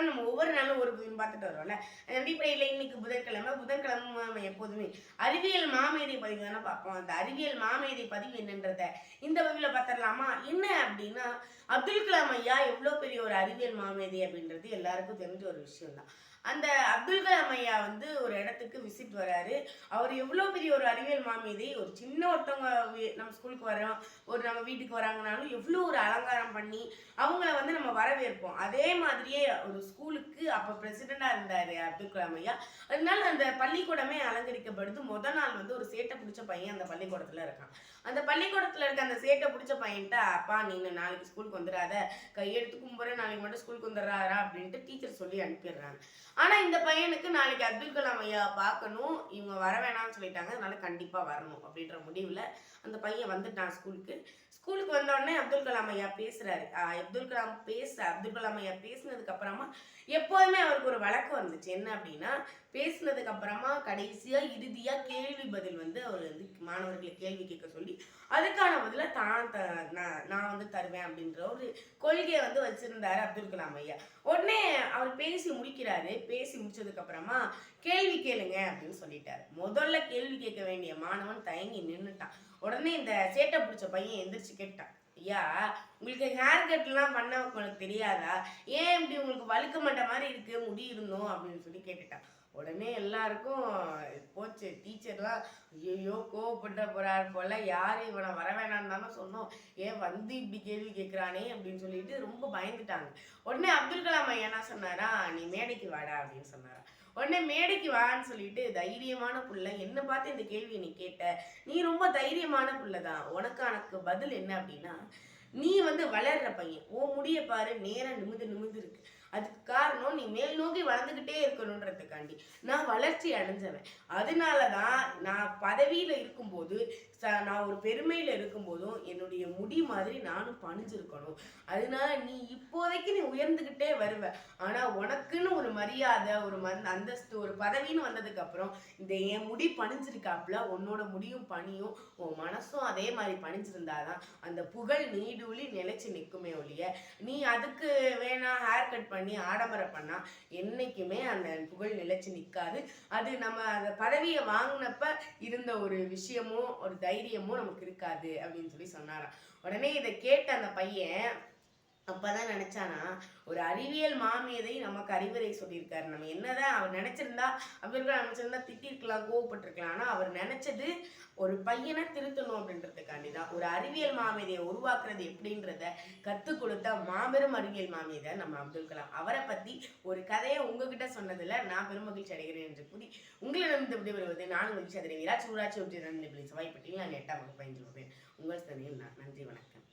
தான் நம்ம ஒவ்வொரு நாளும் ஒரு புதின் பார்த்துட்டு வரோம்ல. அந்த அடிப்படையில் இன்னைக்கு புதன்கிழமை புதன்கிழமை நம்ம எப்போதுமே அறிவியல் மாமேதை பதிவு தானே பார்ப்போம். அந்த அறிவியல் மாமேதை பதிவு என்னன்றத இந்த என்ன அப்படின்னா அப்துல் கலாம் ஐயா எவ்வளோ பெரிய ஒரு அறிவியல் மாமேதி அப்படின்றது எல்லாருக்கும் தெரிஞ்ச ஒரு விஷயம் தான் அந்த அப்துல் கலாம் ஐயா வந்து ஒரு இடத்துக்கு விசிட் வராரு. அவர் எவ்வளோ பெரிய ஒரு அறிவியல் மாமேதை? ஒரு சின்ன ஒருத்தவங்க நம்ம ஸ்கூலுக்கு வரோம் ஒரு நம்ம வீட்டுக்கு வராங்கனாலும் எவ்வளோ ஒரு அலங்காரம் பண்ணி அவங்கள வந்து நம்ம வரவேற்போம். அதே மாதிரியே ஒரு ஸ்கூலுக்கு அப்போ பிரசிடெண்டாக இருந்தார் அப்துல் கலாம் ஐயா. அதனால அந்த பள்ளிக்கூடமே அலங்கரிக்கப்படுது. முத நாள் வந்து ஒரு சேட்டை பிடிச்ச பையன் அந்த பள்ளிக்கூடத்தில் இருக்கான். அந்த பள்ளிக்கூடத்தில் இருக்க அந்த சேட்டை பிடிச்ச பையன் பையன்ட்ட அப்பா நீங்கள் நாளைக்கு ஸ்கூலுக்கு வந்துடாத கையெடுத்து கும்புறேன் நாளைக்கு மட்டும் ஸ்கூலுக்கு வந்துடுறாரா? அப்படின்ட்டு டீச்சர் சொல்லி அனுப்பிடுறாங்க. ஆனால் இந்த பையனுக்கு நாளைக்கு அப்துல் கலாம் ஐயா பார்க்கணும். இவங்க வர வேணாம்னு சொல்லிட்டாங்க. அதனால கண்டிப்பாக வரணும் அப்படின்ற முடிவில் அந்த பையன் வந்துட்டான் ஸ்கூலுக்கு. ஸ்கூலுக்கு வந்தோடனே அப்துல் கலாம் ஐயா பேசுறாரு. அப்துல் கலாம் பேச அப்துல் கலாம் ஐயா பேசினதுக்கு அப்புறமா எப்போதுமே அவருக்கு ஒரு வழக்கம் வந்துச்சு என்ன அப்படின்னா பேசினதுக்கு அப்புறமா கடைசியா இறுதியா கேள்வி பதில் வந்து அவர் வந்து மாணவர்களை கேள்வி கேட்க சொல்லி அதுக்கான பதில தான் த நான் நான் வந்து தருவேன் அப்படின்ற ஒரு கொள்கையை வந்து வச்சிருந்தாரு அப்துல் கலாம் ஐயா. உடனே அவர் பேசி முடிக்கிறாரு. பேசி முடிச்சதுக்கு அப்புறமா கேள்வி கேளுங்க அப்படின்னு சொல்லிட்டாரு. முதல்ல கேள்வி கேட்க வேண்டிய மாணவன் தயங்கி நின்னுட்டான். உடனே இந்த சேட்டை பிடிச்ச பையன் எந்திரிச்சு கேட்டான். ஐயா உங்களுக்கு ஹேர் கட்லாம் பண்ண உங்களுக்கு தெரியாதா? ஏன் இப்படி உங்களுக்கு வழுக்க மாட்ட மாதிரி இருக்கு? முடி இருந்தோம் அப்படின்னு சொல்லி கேட்டுட்டான். உடனே எல்லாருக்கும் போச்சு. டீச்சர்லாம் ஐயோ கோவப்பட்ட போறாரு போல. யார் இவனை வர வேணான்னு தானே சொன்னோம். ஏன் வந்து இப்படி கேள்வி கேட்குறானே அப்படின்னு சொல்லிட்டு ரொம்ப பயந்துட்டாங்க. உடனே அப்துல் கலாம் ஐயா என்ன சொன்னாரா? நீ மேடைக்கு வாடா அப்படின்னு சொன்னாரா. உடனே மேடைக்கு வான்னு சொல்லிட்டு தைரியமான புள்ள. என்ன பார்த்து இந்த கேள்வியை நீ கேட்ட. நீ ரொம்ப தைரியமான புள்ள தான் உனக்கானக்கு பதில் என்ன அப்படின்னா நீ வந்து வளர்ற பையன். ஓ முடிய பாரு நேரம் நிமிந்து நிமிந்து இருக்கு. அதுக்கு காரணம் நீ மேல் நோக்கி வளர்ந்துக்கிட்டே இருக்கணுன்றதுக்காண்டி. நான் வளர்ச்சி அடைஞ்சவன். அதனால தான் நான் பதவியில் இருக்கும்போது ச நான் ஒரு பெருமையில் இருக்கும்போதும் என்னுடைய முடி மாதிரி நானும் பணிஞ்சிருக்கணும். அதனால நீ இப்போதைக்கு நீ உயர்ந்துக்கிட்டே வருவ. ஆனால் உனக்குன்னு ஒரு மரியாதை ஒரு மந் அந்தஸ்து ஒரு பதவின்னு வந்ததுக்கப்புறம் இந்த என் முடி பணிஞ்சிருக்காப்புல உன்னோட முடியும் பணியும் உன் மனசும் அதே மாதிரி பணிஞ்சிருந்தாதான் அந்த புகழ் நீடூழி நிலைச்சு நிற்குமே ஒழிய நீ அதுக்கு வேணா ஹேர் கட் பண்ணி ஆடம்பரம் பண்ணால் என்றைக்குமே அந்த புகழ் நிலைச்சு நிற்காது அது நம்ம அந்த பதவியை வாங்கினப்ப இருந்த ஒரு விஷயமும் ஒரு தைரியமும் நமக்கு இருக்காது அப்படின்னு சொல்லி சொன்னாராம். உடனே இதை கேட்ட அந்த பையன் அப்பதான் நினைச்சானா ஒரு அறிவியல் மாமியதை நமக்கு அறிவுரை சொல்லியிருக்காரு. நம்ம என்னதான் அவர் நினைச்சிருந்தா அப்துல் கலாம் நினைச்சிருந்தா திட்டிருக்கலாம் கோவப்பட்டிருக்கலாம். ஆனா அவர் நினைச்சது ஒரு பையனை திருத்தணும் அப்படின்றதுக்காண்டி தான். ஒரு அறிவியல் மாமேதையை உருவாக்குறது எப்படின்றத கற்றுக் கொடுத்த மாபெரும் அறிவியல் மாமேதை நம்ம அப்துல் கலாம். அவரை பத்தி ஒரு கதையை உங்ககிட்ட சொன்னதுல நான் பெருமகிழ்ச்சி அடைகிறேன் என்று கூறி உங்களிடம் விடைபெறுவது நான் மகிழ்ச்சி அடைகிறேன் விராட்சி ஊராட்சி ஒன்றிய நன்றி சவாய்ப்பட்டியில் நான் எட்டாம் வகுப்பு பயின்று உங்கள் தனியில் நான் நன்றி வணக்கம்.